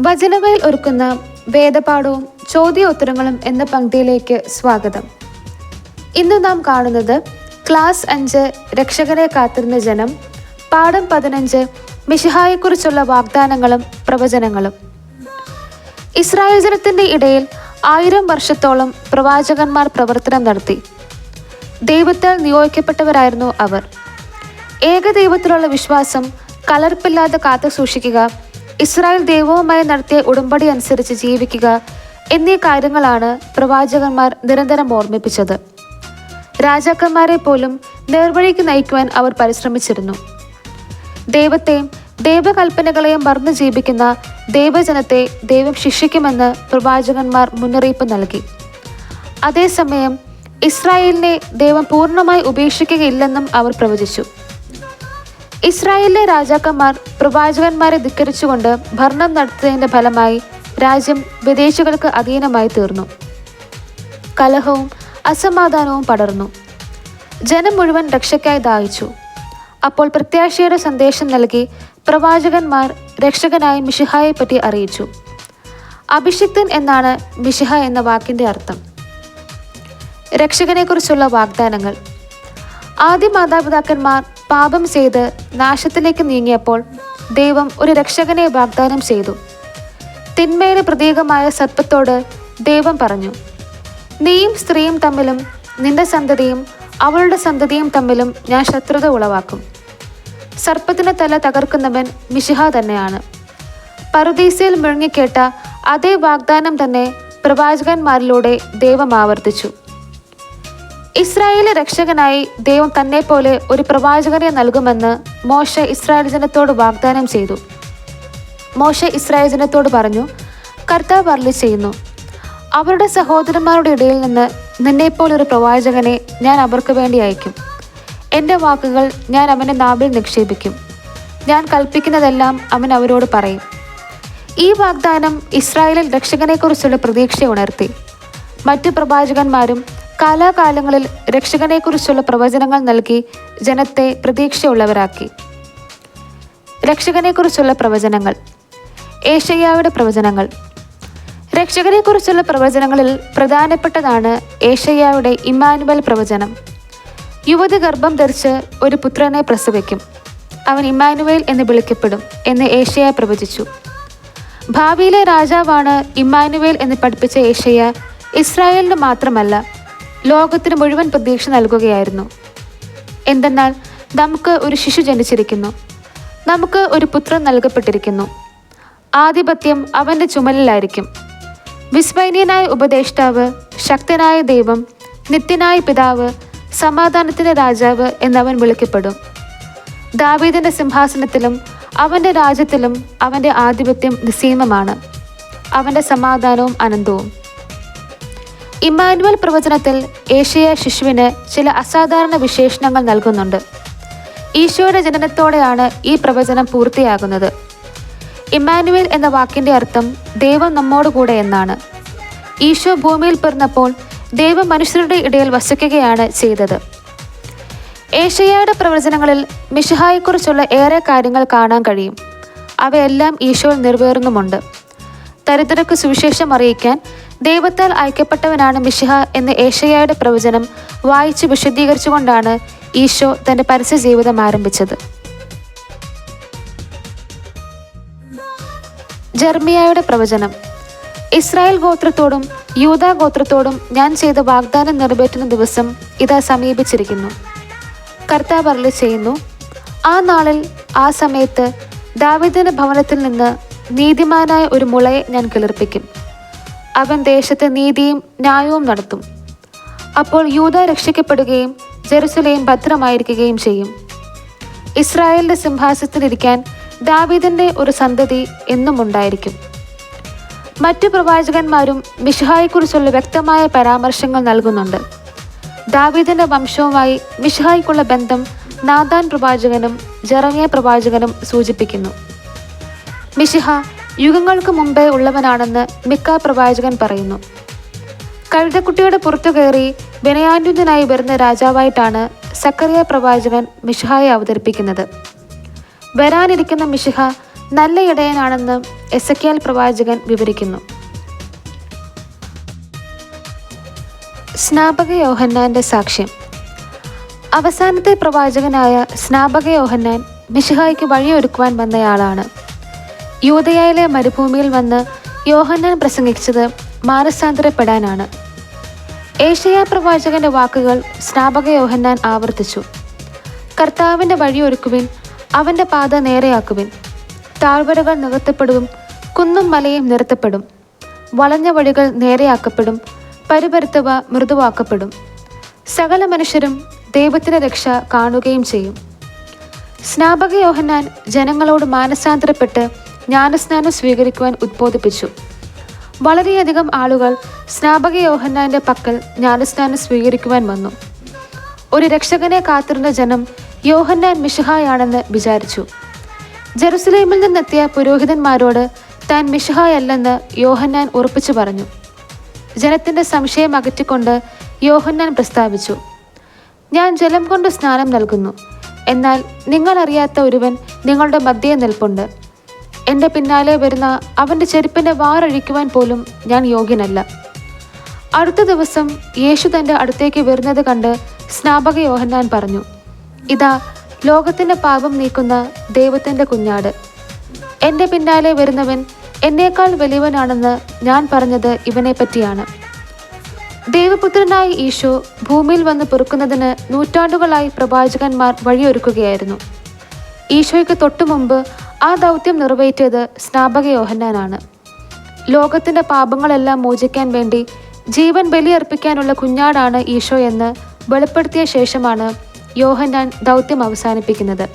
വചനവയിൽ ഒരുക്കുന്ന വേദപാഠവും ചോദ്യോത്തരങ്ങളും എന്ന പങ്ക്തിയിലേക്ക് സ്വാഗതം. ഇന്ന് നാം കാണുന്നത് ക്ലാസ് അഞ്ച് രക്ഷകരെ കാത്തിരുന്ന ജനം പാഠം പതിനഞ്ച് മിഷിഹായെക്കുറിച്ചുള്ള വാഗ്ദാനങ്ങളും പ്രവചനങ്ങളും. ഇസ്രായേൽ ജനത്തിന്റെ ഇടയിൽ ആയിരം വർഷത്തോളം പ്രവാചകന്മാർ പ്രവർത്തനം നടത്തി. ദൈവത്താൽ നിയോഗിക്കപ്പെട്ടവരായിരുന്നു അവർ. ഏകദൈവത്തിലുള്ള വിശ്വാസം കലർപ്പില്ലാതെ കാത്തു സൂക്ഷിക്കുക ഇസ്രായേൽ ദൈവവുമായി നടത്തിയ ഉടമ്പടി അനുസരിച്ച് ജീവിക്കുക എന്നീ കാര്യങ്ങളാണ് പ്രവാചകന്മാർ നിരന്തരം ഓർമ്മിപ്പിച്ചത്. രാജാക്കന്മാരെ പോലും നേർവഴിക്ക് നയിക്കുവാൻ അവർ പരിശ്രമിച്ചിരുന്നു. ദൈവത്തെയും ദൈവകൽപ്പനകളെയും മറന്നു ജീവിക്കുന്ന ദൈവജനത്തെ ദൈവം ശിക്ഷിക്കുമെന്ന് പ്രവാചകന്മാർ മുന്നറിയിപ്പ് നൽകി. അതേസമയം ഇസ്രായേലിനെ ദൈവം പൂർണമായി ഉപേക്ഷിക്കുകയില്ലെന്നും അവർ പ്രവചിച്ചു. ഇസ്രായേലിലെ രാജാക്കന്മാർ പ്രവാചകന്മാരെ ധിക്കരിച്ചുകൊണ്ട് ഭരണം നടത്തിയതിന്റെ ഫലമായി രാജ്യം വിദേശികൾക്ക് അധീനമായി തീർന്നു. കലഹവും അസമാധാനവും പടർന്നു. ജനം മുഴുവൻ രക്ഷയ്ക്കായി ദാഹിച്ചു. അപ്പോൾ പ്രത്യാശയുടെ സന്ദേശം നൽകി പ്രവാചകന്മാർ രക്ഷകനായ മിഷിഹായെ പറ്റി അറിയിച്ചു. അഭിഷിക്തൻ എന്നാണ് മിഷിഹ എന്ന വാക്കിന്റെ അർത്ഥം. രക്ഷകനെക്കുറിച്ചുള്ള വാഗ്ദാനങ്ങൾ. ആദ്യ മാതാപിതാക്കന്മാർ പാപം ചെയ്ത് നാശത്തിലേക്ക് നീങ്ങിയപ്പോൾ ദൈവം ഒരു രക്ഷകനെ വാഗ്ദാനം ചെയ്തു. തിന്മയുടെ പ്രതീകമായ സർപ്പത്തോട് ദൈവം പറഞ്ഞു നീയും സ്ത്രീയും തമ്മിലും നിന്റെ സന്തതിയും അവളുടെ സന്തതിയും തമ്മിലും ഞാൻ ശത്രുത ഉളവാക്കും. സർപ്പത്തിന് തല തകർക്കുന്നവൻ മിഷിഹ തന്നെയാണ്. പറുദീസയിൽ മുഴങ്ങിക്കേട്ട അതേ വാഗ്ദാനം തന്നെ പ്രവാചകന്മാരിലൂടെ ദൈവം ആവർത്തിച്ചു. ഇസ്രായേലിലെ രക്ഷകനായി ദൈവം തന്നെ പോലെ ഒരു പ്രവാചകനെ നൽകുമെന്ന് മോശ ഇസ്രായേൽ ജനത്തോട് വാഗ്ദാനം ചെയ്തു. മോശ ഇസ്രായേൽ ജനത്തോട് പറഞ്ഞു കർത്താവ് അരളി ചെയ്യുന്നു അവരുടെ സഹോദരന്മാരുടെ ഇടയിൽ നിന്ന് നിന്നെപ്പോലൊരു പ്രവാചകനെ ഞാൻ അവർക്ക് വേണ്ടി അയക്കും. എന്റെ വാക്കുകൾ ഞാൻ അവന്റെ നാവിൽ നിക്ഷേപിക്കും. ഞാൻ കൽപ്പിക്കുന്നതെല്ലാം അവൻ അവരോട് പറയും. ഈ വാഗ്ദാനം ഇസ്രായേലിൽ രക്ഷകനെക്കുറിച്ചുള്ള പ്രതീക്ഷ ഉണർത്തി. മറ്റു പ്രവാചകന്മാരും കാലാകാലങ്ങളിൽ രക്ഷകനെക്കുറിച്ചുള്ള പ്രവചനങ്ങൾ നൽകി ജനത്തെ പ്രതീക്ഷയുള്ളവരാക്കി. രക്ഷകനെക്കുറിച്ചുള്ള പ്രവചനങ്ങൾ. ഏഷയ്യായുടെ പ്രവചനങ്ങൾ. രക്ഷകനെക്കുറിച്ചുള്ള പ്രവചനങ്ങളിൽ പ്രധാനപ്പെട്ടതാണ് ഏഷയ്യായുടെ ഇമ്മാനുവൽ പ്രവചനം. യുവതി ഗർഭം ധരിച്ച് ഒരു പുത്രനെ പ്രസവിക്കും. അവൻ ഇമ്മാനുവേൽ എന്ന് വിളിക്കപ്പെടും എന്ന് ഏഷ്യ പ്രവചിച്ചു. ഭാവിയിലെ രാജാവാണ് ഇമ്മാനുവേൽ എന്ന് പഠിപ്പിച്ച ഏഷ്യ ഇസ്രായേലിന് മാത്രമല്ല ലോകത്തിന് മുഴുവൻ പ്രതീക്ഷ നൽകുകയായിരുന്നു. എന്തെന്നാൽ നമുക്ക് ഒരു ശിശു ജനിച്ചിരിക്കുന്നു. നമുക്ക് ഒരു പുത്രൻ നൽകപ്പെട്ടിരിക്കുന്നു. ആധിപത്യം അവന്റെ ചുമലിലായിരിക്കും. വിസ്മയനീയനായ ഉപദേഷ്ടാവ് ശക്തനായ ദൈവം നിത്യനായ പിതാവ് സമാധാനത്തിന്റെ രാജാവ് എന്നവൻ വിളിക്കപ്പെടും. ദാവീദിന്റെ സിംഹാസനത്തിലും അവന്റെ രാജ്യത്തിലും അവന്റെ ആധിപത്യം നിസ്സീമമാണ്. അവന്റെ സമാധാനവും അനന്തവും. ഇമ്മാനുവൽ പ്രവചനത്തിൽ ഏഷ്യ ശിശുവിന് ചില അസാധാരണ വിശേഷണങ്ങൾ നൽകുന്നുണ്ട്. ഈശോയുടെ ജനനത്തോടെയാണ് ഈ പ്രവചനം പൂർത്തിയാകുന്നത്. ഇമ്മാനുവൽ എന്ന വാക്കിന്റെ അർത്ഥം ദൈവം നമ്മോട് കൂടെ എന്നാണ്. ഈശോ ഭൂമിയിൽ പിറന്നപ്പോൾ ദൈവം മനുഷ്യരുടെ ഇടയിൽ വസിക്കുകയാണ് ചെയ്തത്. ഏഷ്യയുടെ പ്രവചനങ്ങളിൽ മിഷഹായെക്കുറിച്ചുള്ള ഏറെ കാര്യങ്ങൾ കാണാൻ കഴിയും. അവയെല്ലാം ഈശോയിൽ നിറവേറുന്നുമുണ്ട്. ദരിദ്രർക്ക് സുവിശേഷം അറിയിക്കാൻ ദൈവത്താൽ അയക്കപ്പെട്ടവനാണ് മിഷിഹ എന്ന ഏഷ്യയുടെ പ്രവചനം വായിച്ച് വിശദീകരിച്ചുകൊണ്ടാണ് ഈശോ തന്റെ പരസ്യ ജീവിതം ആരംഭിച്ചത്. ജർമിയായുടെ പ്രവചനം. ഇസ്രായേൽ ഗോത്രത്തോടും യൂത ഗോത്രത്തോടും ഞാൻ ചെയ്ത വാഗ്ദാനം നിറവേറ്റുന്ന ദിവസം ഇതാ സമീപിച്ചിരിക്കുന്നു. കർത്താവ് ചെയ്യുന്നു ആ നാളിൽ ആ സമയത്ത് ദാവിദിന്റെ ഭവനത്തിൽ നിന്ന് നീതിമാനായ ഒരു മുളയെ ഞാൻ കിളിർപ്പിക്കും. അവൻ ദേശത്ത് നീതിയും ന്യായവും നടത്തും. അപ്പോൾ യൂത രക്ഷിക്കപ്പെടുകയും ജെറുസലേം ഭദ്രമായിരിക്കുകയും ചെയ്യും. ഇസ്രായേലിന്റെ സിംഹാസനത്തിലിരിക്കാൻ ദാവീദിന്റെ ഒരു സന്തതി എന്നും ഉണ്ടായിരിക്കും. മറ്റു പ്രവാചകന്മാരും മിഷഹായെക്കുറിച്ചുള്ള വ്യക്തമായ പരാമർശങ്ങൾ നൽകുന്നുണ്ട്. ദാവീദിന്റെ വംശവുമായി മിഷഹായ്ക്കുള്ള ബന്ധം നാദാൻ പ്രവാചകനും ജറമിയ പ്രവാചകനും സൂചിപ്പിക്കുന്നു. മിഷിഹ യുഗങ്ങൾക്ക് മുമ്പേ ഉള്ളവനാണെന്ന് മിക്ക പ്രവാചകൻ പറയുന്നു. കഴുതക്കുട്ടിയുടെ പുറത്തു കയറി ബെനയാൻഡുനായി വരുന്ന രാജാവായിട്ടാണ് സക്കറിയ പ്രവാചകൻ മിഷിഹായെ അവതരിപ്പിക്കുന്നത്. വരാനിരിക്കുന്ന മിഷിഹ നല്ല ഇടയനാണെന്ന് എസക്കിയാൽ പ്രവാചകൻ വിവരിക്കുന്നു. സ്നാപക യോഹന്നാന്റെ സാക്ഷ്യം. അവസാനത്തെ പ്രവാചകനായ സ്നാപക യോഹന്നാൻ മിഷിഹായ്ക്ക് വഴിയൊരുക്കുവാൻ വന്നയാളാണ്. യൂതയായിലെ മരുഭൂമിയിൽ വന്ന് യോഹന്നാൻ പ്രസംഗിച്ചത് മാനസാന്തരപ്പെടാനാണ്. ഏഷ്യ പ്രവാചകന്റെ വാക്കുകൾ സ്നാപക യോഹന്നാൻ ആവർത്തിച്ചു. കർത്താവിന്റെ വഴിയൊരുക്കുവിൻ അവന്റെ പാത നേരെയാക്കുവിൻ. താഴ്വരകൾ നികത്തപ്പെടും കുന്നും മലയും നിരത്തപ്പെടും. വളഞ്ഞ വഴികൾ നേരെയാക്കപ്പെടും പരിപരുത്തവ മൃദുവാക്കപ്പെടും. സകല മനുഷ്യരും ദൈവത്തിന്റെ രക്ഷ കാണുകയും ചെയ്യും. സ്നാപക യോഹന്നാൻ ജനങ്ങളോട് മാനസാന്തരപ്പെട്ട് ജ്ഞാനസ്നാനം സ്വീകരിക്കുവാൻ ഉദ്ബോധിപ്പിച്ചു. വളരെയധികം ആളുകൾ സ്നാപക യോഹന്നാന്റെ പക്കൽ ജ്ഞാനസ്നാനം സ്വീകരിക്കുവാൻ വന്നു. ഒരു രക്ഷകനെ കാത്തിരുന്ന ജനം യോഹന്നാൻ മിഷഹായാണെന്ന് വിചാരിച്ചു. ജെറുസലേമിൽ നിന്നെത്തിയ പുരോഹിതന്മാരോട് താൻ മിഷഹായല്ലെന്ന് യോഹന്നാൻ ഉറപ്പിച്ചു പറഞ്ഞു. ജനത്തിന്റെ സംശയം അകറ്റിക്കൊണ്ട് യോഹന്നാൻ പ്രസ്താവിച്ചു. ഞാൻ ജലം കൊണ്ട് സ്നാനം നൽകുന്നു. എന്നാൽ നിങ്ങളറിയാത്ത ഒരുവൻ നിങ്ങളുടെ മധ്യേ നിൽപ്പുണ്ട്. എന്റെ പിന്നാലെ വരുന്ന അവന്റെ ചെരുപ്പിന്റെ വാറഴിക്കുവാൻ പോലും ഞാൻ യോഗ്യനല്ല. അടുത്ത ദിവസം യേശു തന്റെ അടുത്തേക്ക് വരുന്നത് കണ്ട് സ്നാപക യോഹന്നാൻ പറഞ്ഞു ഇതാ ലോകത്തിന്റെ പാപം നീക്കുന്ന ദൈവത്തിന്റെ കുഞ്ഞാട്. എന്റെ പിന്നാലെ വരുന്നവൻ എന്നേക്കാൾ വലിയവനാണെന്ന് ഞാൻ പറഞ്ഞത് ഇവനെ പറ്റിയാണ്. ദൈവപുത്രനായ ഈശോ ഭൂമിയിൽ വന്ന് പെറുക്കുന്നതിന് നൂറ്റാണ്ടുകളായി പ്രവാചകന്മാർ വഴിയൊരുക്കുകയായിരുന്നു. ഈശോയ്ക്ക് തൊട്ടു മുമ്പ് ആ ദൗത്യം നിറവേറ്റിയത് സ്നാപക യോഹന്നാനാണ്. ലോകത്തിന്റെ പാപങ്ങളെല്ലാം മോചിക്കാൻ വേണ്ടി ജീവൻ ബലിയർപ്പിക്കാനുള്ള കുഞ്ഞാടാണ് ഈശോ എന്ന് വെളിപ്പെടുത്തിയ ശേഷമാണ് യോഹന്നാൻ ദൗത്യം അവസാനിപ്പിക്കുന്നത്.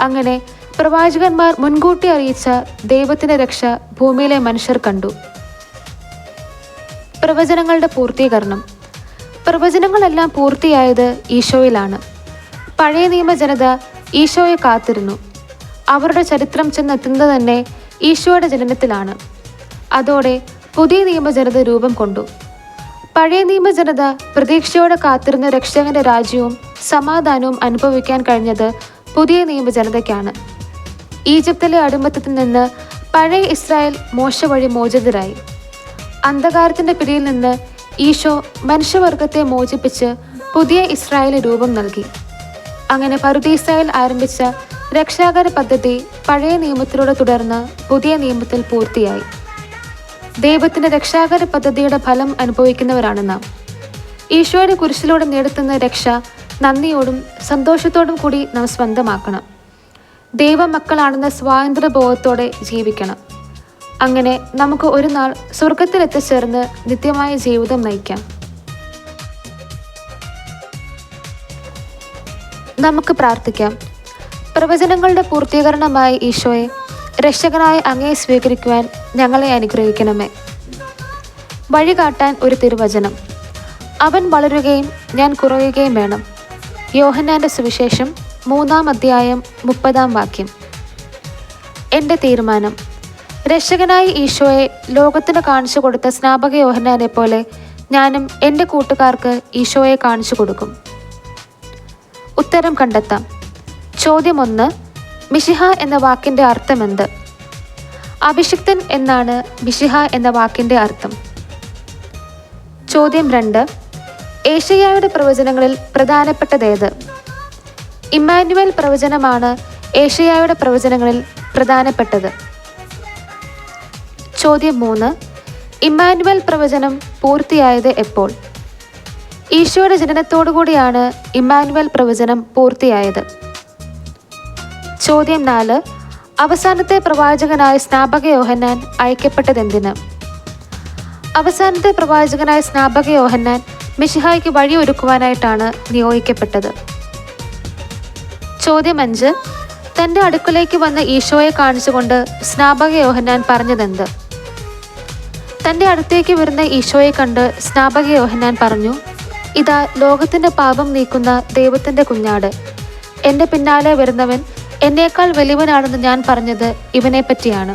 അങ്ങനെ പ്രവാചകന്മാർ മുൻകൂട്ടി അറിയിച്ച ദൈവത്തിന്റെ രക്ഷ ഭൂമിയിലെ മനുഷ്യർ കണ്ടു. പ്രവചനങ്ങളുടെ പൂർത്തീകരണം. പ്രവചനങ്ങളെല്ലാം പൂർത്തിയായത് ഈശോയിലാണ്. പഴയ നിയമ ജനത ഈശോയെ കാത്തിരുന്നു. അവരുടെ ചരിത്രം ചെന്നെത്തുന്നത് തന്നെ ഈശോയുടെ ജനനത്തിലാണ്. അതോടെ പുതിയ നിയമജനത രൂപം കൊണ്ടു. പഴയ നിയമജനത പ്രതീക്ഷയോടെ കാത്തിരുന്ന രക്ഷകന്റെ രാജ്യവും സമാധാനവും അനുഭവിക്കാൻ കഴിഞ്ഞത് പുതിയ നിയമജനതയ്ക്കാണ്. ഈജിപ്തിലെ അടിമത്തത്തിൽ നിന്ന് പഴയ ഇസ്രായേൽ മോശ വഴി മോചിതരായി. അന്ധകാരത്തിന്റെ പിടിയിൽ നിന്ന് ഈശോ മനുഷ്യവർഗത്തെ മോചിപ്പിച്ച് പുതിയ ഇസ്രായേൽ രൂപം നൽകി. അങ്ങനെ പറുദീസയിൽ ആരംഭിച്ച രക്ഷാകര പദ്ധതി പഴയ നിയമത്തിലൂടെ തുടർന്ന് പുതിയ നിയമത്തിൽ പൂർത്തിയായി. ദൈവത്തിന്റെ രക്ഷാകര പദ്ധതിയുടെ ഫലം അനുഭവിക്കുന്നവരാണ് നാം ഈശോയുടെ കുരിശിലൂടെ നേടുത്തുന്ന രക്ഷ നന്ദിയോടും സന്തോഷത്തോടും കൂടി നാം സ്വന്തമാക്കണം. ദൈവമക്കളാണെന്ന സ്വാതന്ത്ര്യബോധത്തോടെ ജീവിക്കണം. അങ്ങനെ നമുക്ക് ഒരു നാൾ സ്വർഗത്തിലെത്തിച്ചേർന്ന് നിത്യമായ ജീവിതം നയിക്കാം. നമുക്ക് പ്രാർത്ഥിക്കാം. പ്രവചനങ്ങളുടെ പൂർത്തീകരണമായി ഈശോയെ രക്ഷകനായ അങ്ങയെ സ്വീകരിക്കുവാൻ ഞങ്ങളെ അനുഗ്രഹിക്കണമേ. വഴി കാട്ടാൻ ഒരു തിരുവചനം. അവൻ വളരുകയും ഞാൻ കുറയുകയും വേണം. യോഹന്നാന്റെ സുവിശേഷം മൂന്നാം അധ്യായം മുപ്പതാം വാക്യം. എന്റെ തീരുമാനം. രക്ഷകനായ ഈശോയെ ലോകത്തിന് കാണിച്ചു കൊടുത്ത സ്നാപക യോഹന്നാനെ പോലെ ഞാനും എന്റെ കൂട്ടുകാർക്ക് ഈശോയെ കാണിച്ചു കൊടുക്കും. ഉത്തരം കണ്ടെത്താം. ചോദ്യം ഒന്ന് മിഷിഹ എന്ന വാക്കിന്റെ അർത്ഥമെന്ത്? അഭിഷിക്തൻ എന്നാണ് മിഷിഹ എന്ന വാക്കിന്റെ അർത്ഥം. ചോദ്യം രണ്ട് ഏഷ്യയുടെ പ്രവചനങ്ങളിൽ പ്രധാനപ്പെട്ടതേത്? ഇമ്മാനുവൽ പ്രവചനമാണ് ഏഷ്യയുടെ പ്രവചനങ്ങളിൽ പ്രധാനപ്പെട്ടത്. ചോദ്യം മൂന്ന് ഇമ്മാനുവൽ പ്രവചനം പൂർത്തിയായത് എപ്പോൾ? ഈശോയുടെ ജനനത്തോടുകൂടിയാണ് ഇമ്മാനുവൽ പ്രവചനം പൂർത്തിയായത്. ചോദ്യം നാല്. അവസാനത്തെ പ്രവാചകനായ സ്നാപക യോഹന്നാൻ അയക്കപ്പെട്ടതെന്തിന്? അവസാനത്തെ പ്രവാചകനായ സ്നാപക യോഹന്നാൻ മിഷിഹായ്ക്ക് വഴിയൊരുക്കുവാനായിട്ടാണ് നിയോഗിക്കപ്പെട്ടത്. ചോദ്യം അഞ്ച്. തന്റെ അടുക്കലേക്ക് വന്ന ഈശോയെ കാണിച്ചുകൊണ്ട് സ്നാപക യോഹന്നാൻ പറഞ്ഞതെന്ത്? തന്റെ അടുത്തേക്ക് വരുന്ന ഈശോയെ കണ്ട് സ്നാപക യോഹന്നാൻ പറഞ്ഞു ഇതാ ലോകത്തിന്റെ പാപം നീക്കുന്ന ദൈവത്തിന്റെ കുഞ്ഞാട്. എന്റെ പിന്നാലെ വരുന്നവൻ എന്നേക്കാൾ വലിയവനാണെന്ന് ഞാൻ പറഞ്ഞത് ഇവനെ പറ്റിയാണ്